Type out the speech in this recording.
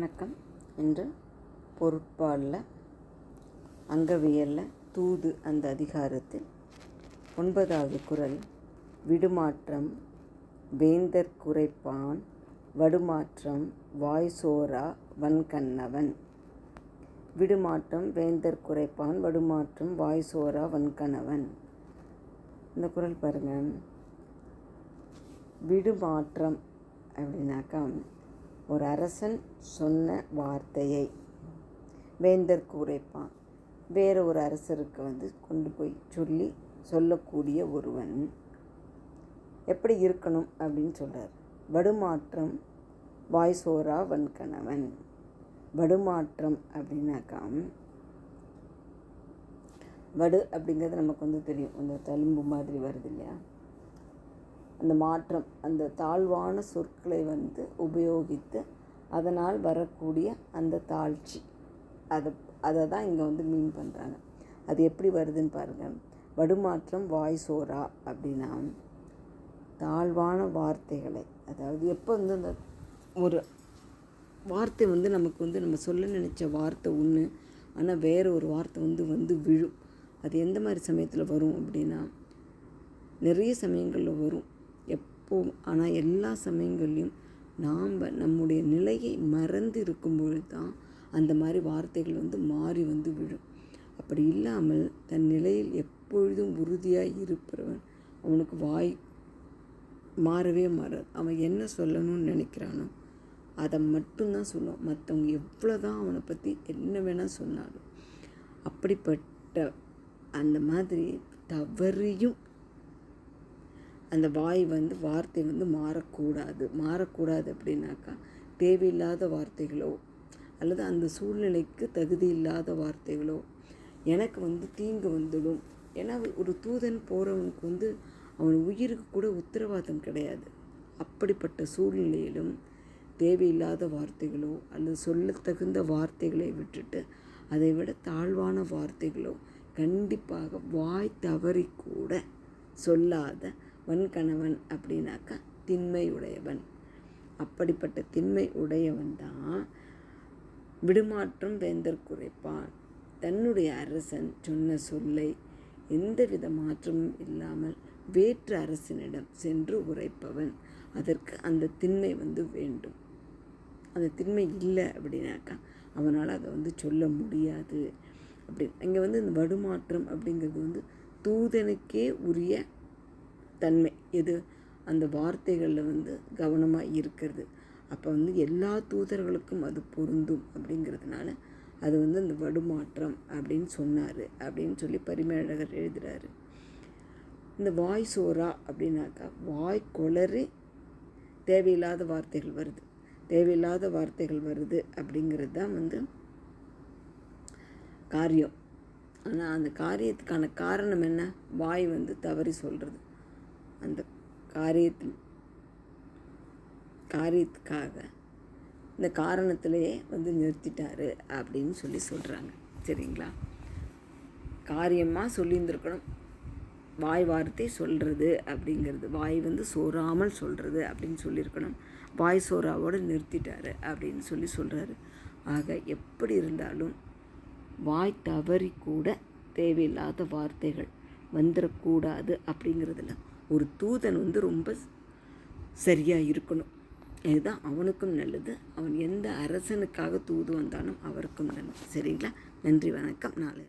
வணக்கம். இன்று பொறுப்பாளில் அங்கவியலில் தூது அந்த அதிகாரத்தில். ஒன்பதாவது குரல் விடுமாற்றம் வேந்தர் குறைப்பான் வடுமாற்றம் வாய்சோரா வன்கண்ணவன். விடுமாற்றம் வேந்தர் குறைப்பான் வடுமாற்றம் வாய்சோரா வன்கணவன். இந்த குரல் பாருங்கள் விடுமாற்றம் அப்படின்னாக்கா ஒரு அரசன் சொன்ன வார்த்தையை. வேந்தர் கூரைப்பான் வேறு ஒரு அரசருக்கு வந்து கொண்டு போய் சொல்லி சொல்லக்கூடிய ஒருவன் எப்படி இருக்கணும் அப்படின்னு சொல்கிறார் வடுமாற்றம் வாய்சோரா வன்கணவன். வடுமாற்றம் அப்படின்னாக்கா வடு அப்படிங்கிறது நமக்கு வந்து தெரியும். அந்த தழும்பு மாதிரி வருது இல்லையா? அந்த மாற்றம் அந்த தாழ்வான சொற்களை வந்து உபயோகித்து அதனால் வரக்கூடிய அந்த தாழ்ச்சி. அதை அதை தான் இங்கே வந்து மீன் பண்ணுறாங்க அது எப்படி வருதுன்னு பாருங்கள் வடுமாற்றம் வாய் சோரா அப்படின்னா தாழ்வான வார்த்தைகளை அதாவது எப்போ வந்து அந்த ஒரு வார்த்தை வந்து நமக்கு வந்து நம்ம சொல்ல நினச்ச வார்த்தை ஒன்று ஆனால் வேறு ஒரு வார்த்தை வந்து வந்து விழும். அது எந்த மாதிரி சமயத்தில் வரும் அப்படின்னா நிறைய சமயங்களில் வரும். எப்போ ஆனால் எல்லா சமயங்கள்லையும் நாம் நம்முடைய நிலையை மறந்து இருக்கும் தான் அந்த மாதிரி வார்த்தைகள் வந்து மாறி வந்து விழும். அப்படி இல்லாமல் தன் நிலையில் எப்பொழுதும் உறுதியாக இருப்பவன் அவனுக்கு வாய் மாறவே மாறாது. அவன் என்ன சொல்லணும்னு நினைக்கிறானோ அதை மட்டும்தான் சொல்லுவான். மற்றவங்க எவ்வளோ தான் அவனை பற்றி என்ன வேணால் சொன்னாலும். அப்படிப்பட்ட அந்த மாதிரி தவறியும் அந்த வாய் வந்து வார்த்தை வந்து மாறக்கூடாது. மாறக்கூடாது அப்படின்னாக்கா தேவையில்லாத வார்த்தைகளோ அல்லது அந்த சூழ்நிலைக்கு தகுதி இல்லாத வார்த்தைகளோ எனக்கு வந்து தீங்கு வந்துடும். ஏன்னா ஒரு தூதன் போகிறவனுக்கு வந்து அவன் உயிருக்கு கூட உத்தரவாதம் கிடையாது. அப்படிப்பட்ட சூழ்நிலையிலும் தேவையில்லாத வார்த்தைகளோ அல்லது சொல்லத்தகுந்த வார்த்தைகளை விட்டுட்டு அதை விட தாழ்வான வார்த்தைகளோ கண்டிப்பாக வாய் தவறி கூட சொல்லாத வன்கணவன் அப்படின்னாக்கா திண்மை உடையவன் அப்படிப்பட்ட திண்மை உடையவன் தான் விடுமாற்றம் வேந்தர் குறைப்பான். தன்னுடைய அரசன் சொன்ன சொல்லை எந்தவித மாற்றமும் இல்லாமல் வேற்று அரசனிடம் சென்று உரைப்பவன். அதற்கு அந்த திண்மை வந்து வேண்டும். அந்த திண்மை இல்லை அப்படின்னாக்கா அவனால் அதை வந்து சொல்ல முடியாது. அப்படி இங்கே வந்து இந்த வடுமாற்றம் அப்படிங்கிறது வந்து தூதனுக்கே உரிய தன்மை. எது? அந்த வார்த்தைகளில் வந்து கவனமாக இருக்கிறது. அப்போ வந்து எல்லா தூதர்களுக்கும் அது பொருந்தும் அப்படிங்கிறதுனால அது வந்து அந்த வடுமாற்றம் அப்படின்னு சொன்னார் அப்படின்னு சொல்லி பரிமேழகர் எழுதுகிறாரு இந்த வாய் சோறா அப்படின்னாக்கா வாய் கொளறி தேவையில்லாத வார்த்தைகள் வருது. தேவையில்லாத வார்த்தைகள் வருது அப்படிங்கிறது தான் வந்து காரியம். ஆனால் அந்த காரியத்துக்கான காரணம் என்ன? வாய் வந்து தவறி சொல்கிறது அந்த காரியத்தின் காரியத்துக்காக இந்த காரணத்திலேயே வந்து நிறுத்திட்டாரு அப்படின்னு சொல்லி சொல்கிறாங்க சரிங்களா? காரியமாக சொல்லியிருந்துருக்கணும். வாய் வார்த்தை சொல்கிறது அப்படிங்கிறது வாய் வந்து சோறாமல் சொல்கிறது அப்படின்னு சொல்லியிருக்கணும். வாய் சோறாவோடு நிறுத்திட்டாரு அப்படின்னு சொல்லி சொல்கிறாரு ஆக எப்படி இருந்தாலும் வாய் தவறி கூட தேவையில்லாத வார்த்தைகள் வந்துடக்கூடாது அப்படிங்கிறதுல ஒரு தூதன் வந்து ரொம்ப சரியாக இருக்கணும். இதுதான் அவனுக்கும் நல்லது. அவன் எந்த அரசனுக்காக தூது வந்தாலும் அவருக்கும் நல்லது. சரிங்களா? நன்றி வணக்கம். நாளை